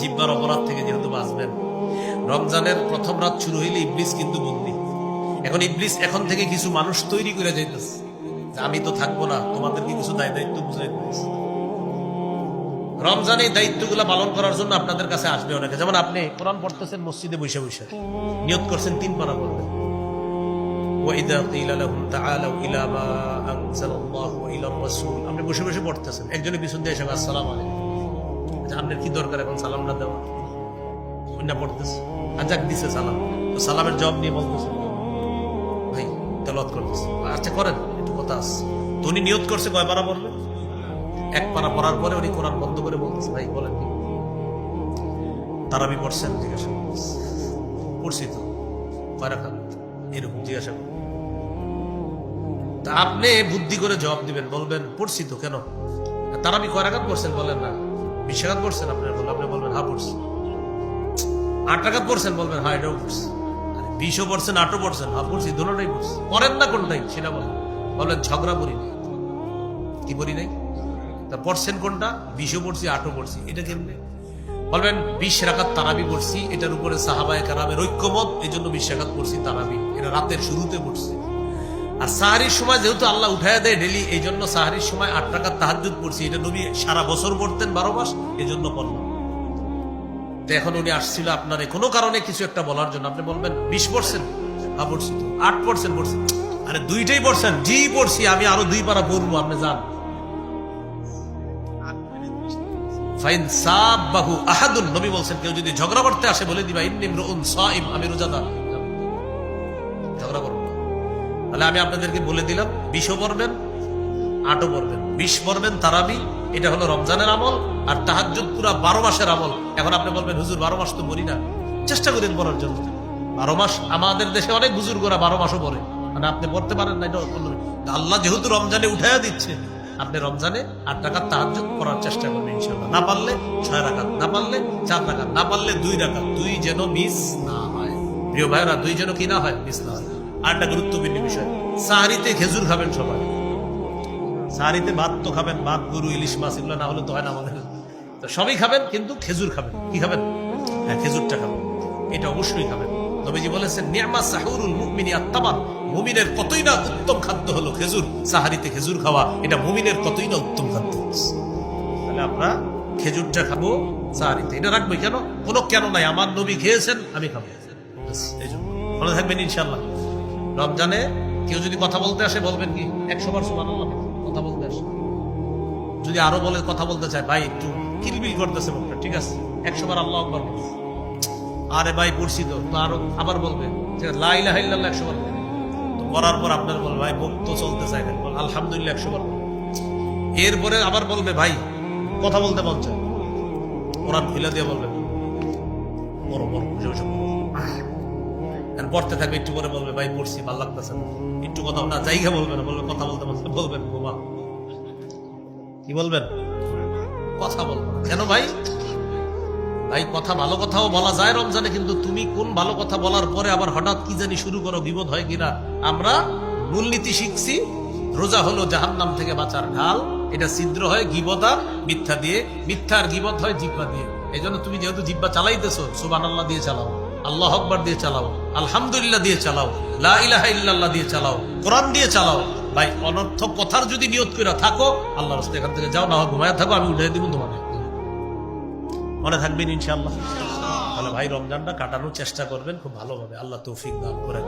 জিব্বার অপরাধ থেকে যেহেতু বাঁচবেন। রমজানের প্রথম রাত শুরু হইলে ইবলিস কিন্তু বন্দি। এখন ইবলিস এখন থেকে কিছু মানুষ তৈরি করে যাইতেছে। আমি তো থাকব না, তোমাদেরকে কিছু দায় দায়িত্ব বুঝাই দিতেছি। রমজানে দায়িত্বগুলো পালন করার জন্য আপনাদের কাছে আসবে অনেকে। যেমন আপনি কোরআন পড়তেছেন, মসজিদে বসে বসে। নিয়ত করছেন, তিন পারা পড়বেন আপনি বসে বসে পড়তেছেন। একজনের পিছন দিয়ে আসসালাম আলাইকুম। আপনার কি দরকার এখন সালাম না দেওয়া? অন্য পড়তেছে। আর যাক দিছে সালাম। তো সালামের জবাব নিয়ে বলতেছে। ভাই তেলত করতেছে। আচ্ছা করেন। একটু কথা আছে। তো উনি নিয়ত করছে কয় পারা পড়লেন এক পারা পড়ার পরে উনি কোরআন বন্ধ করে বলতেছে, ভাই, বলেন কি? তারাবি পড়ছেন, জিজ্ঞাসা পড়ছি তো। কয় রাখাত? এরকম জিজ্ঞাসা তা আপনি বুদ্ধি করে জবাব দিবেন, বলবেন, পড়ছি তো, কেন? তারা আমি কয় রাখাত পড়ছেন, বলেন না। পড়ছেন আপনার আপনি বলবেন হ্যাঁ পড়ছি। আট পড়ছেন, বলবেন হ্যাঁ এটাও আরে, বিশও পড়ছেন, আটও পড়ছেন হ্যাঁ পড়ছি দুটোটাই না কোনটাই, সেটা বলেন। বলবেন ঝগড়া করি নাই কি নাই? তা পড়ছেন কোনটা? বিশও পড়ছি, আটও পড়ছি, এটা কেমনে? বলবেন, বিশ রাখাত তারাবি পড়ছি, এটার উপরে সাহাবায় কারামের ঐক্যমত এই জন্য বিশ রাখাত পড়ছি তারাবি। এটা রাতের শুরুতে পড়ছি। আর সাহারির সময় যেহেতু আল্লাহ উঠায় দেয় ডেলি এই জন্য সাহারির সময় আট টাকার তাহাজুদ পড়ছি। এটা নবী সারা বছর পড়তেন বারো মাস এই জন্য পড়লাম এখন উনি আসছিল আপনার কোনো কারণে কিছু একটা বলার জন্য। আপনি বলবেন, বিশ পড়ছেন? হ্যাঁ পড়ছি তো। আট পড়ছেন পড়ছি আরে দুইটাই পড়ছেন? জি, পড়ছি। আমি আরও দুই পারা পড়ব, আপনি যান। ফাইন সাবাহু আহাদুন। নবী বলছেন, কেউ যদি ঝগড়া করতে আসে, বলে দিবা, ইন্নি ইমরুন সাইম, আমি রোজাদার। তাহলে আমি আপনাদেরকে বলে দিলাম, বিশও পড়বেন, আটও পড়বেন। বিশ পড়বেন তারাবি, এটা হলো রমজানের আমল, আর তাহাজ্জুদ পুরা বারো মাসের আমল। এখন আপনি বলবেন, হুজুর, বারো মাস তো পড়ি না। চেষ্টা করেন পড়ার জন্য। বারো মাস, আমাদের দেশে অনেক বুজুর্গরা বারো মাসও পড়ে। মানে আপনি পড়তে পারেন না, এটা আল্লাহ যেহেতু রমজানে উঠাইয়া দিচ্ছে, আপনি রমজানে আট টাকার তাহাজ্জুদ পড়ার চেষ্টা করবেন ইনশাল্লাহ না পারলে ছয় রাখাত না পারলে চার রাখাত না পারলে দুই রাখাত দুই যেন মিস না হয়। প্রিয় ভাইরা দুই যেন কি না হয়, মিস না হয়। আর একটা গুরুত্বপূর্ণ বিষয়। সাহারিতে খেজুর খাবেন সবাই। সাহারিতে ভাত তো খাবেন, ভাত, গরু, ইলিশ, মাছ, এগুলো না হলে তো হয় না আমাদের। তো সবই খাবেন, কিন্তু খেজুর খাবেন। কি খাবেন? হ্যাঁ খেজুরটা খাবেন। এটা অবশ্যই খাবেন। নবীজি বলেছেন, নিয়ামা সাহুরুল মুমিনি আত্মাবান মুমিনের কতই না উত্তম খাদ্য হলো খেজুর। সাহারিতে খেজুর খাওয়া, এটা মুমিনের কতই না উত্তম খাদ্য। তাহলে আমরা খেজুরটা খাব সাহারিতে। এটা রাখব কেন? কোনো কেন নাই। আমার নবী খেয়েছেন, আমি খাব। এই জন্য। ভালো থাকবেন ইনশাল্লাহ রমজানে কেউ যদি কথা বলতে আসে, বলবেন কি? একশো বার সমান কথা বলতে আসে। যদি আরও বলে, কথা বলতে চায়, ভাই একটু কিলবিল করতেছে মুখটা ঠিক আছে? একশো বার আল্লাহ আকবর আরে ভাই, পড়ছি তো আরও আবার বলবে, ঠিক আছে? লাইলা হাইল্লাহ একশো বার তো করার পর আপনার বলবে ভাই মুখ চলতে চায় না। আলহামদুলিল্লাহ একশো বার এরপরে আবার বলবে, ভাই কথা বলতে মন চায় কোরআন খুলে দিয়ে বলবে বড় বড় পড়তে থাকবে, একটু পরে বলবে, ভাই, পড়ছি, ভালো লাগতেছে একটু কথা না, জায়গা বলবে না, বলবে, কথা বলতে বলতে বলবেন বোমা কি বলবেন? কথা বলব কেন ভাই? ভাই, কথা ভালো কথাও বলা যায় রমজানে, কিন্তু তুমি কোন ভালো কথা বলার পরে আবার হঠাৎ কি জানি শুরু করো, বিপদ হয় কিনা? আমরা মূলনীতি শিখছি, রোজা হলো জাহান্নাম থেকে বাঁচার ঢাল। এটা ছিদ্র হয় গিবতা মিথ্যা দিয়ে। মিথ্যার গিবত হয় জিব্বা দিয়ে। এই তুমি যেহেতু জিব্বা চালাইতেছো সুবান আল্লাহ দিয়ে চালাও। আল্লাহ আকবার দিয়ে চালাও। আলহামদুলিল্লাহ দিয়ে চালাও। লা দিয়ে চালাও। কোরআন দিয়ে চালাও। ভাই, অনর্থ কথার যদি নিয়ত করে থাকো আল্লাহ রাস্তা এখান থেকে যাও না ঘুমায় থাকো, আমি উঠে দিব তোমাকে। মনে থাকবেন ইনশাআল্লাহ? তাহলে ভাই, রমজানটা কাটানোর চেষ্টা করবেন, খুব ভালোভাবে। আল্লাহ তৌফিক দান করে।